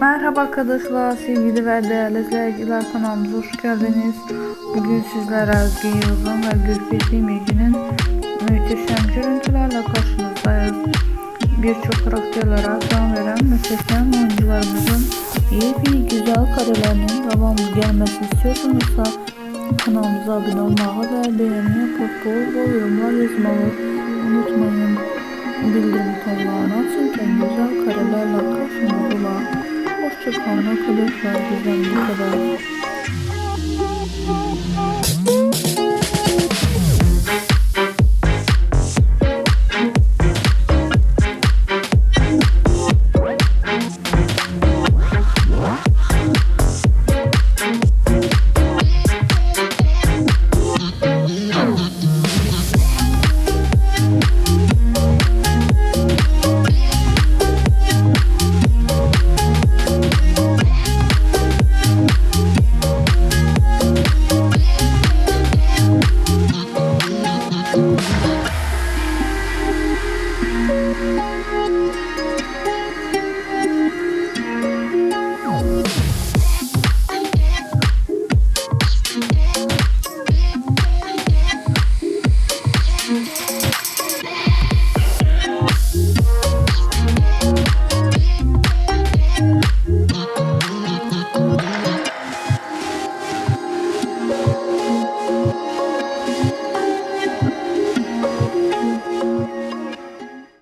Merhaba arkadaşlar, sevgili ve değerli izleyiciler kanalımıza hoş geldiniz. Bugün sizlere Özge Yıldız'ın ve Gülfet Demirci'nin mühteşem görüntülerle karşınızdayız. Birçok karakterlere can veren muhteşem oyuncularımızın ve güzel karelerinin devamlı gelmesini istiyorsanız kanalımıza abone olmayı ve beğeni yapıp bol bol yorumlar yazmayı unutmayın. Bildirim tonlarını Hoşçakalın arkadaşlar. Bizden bu kadar.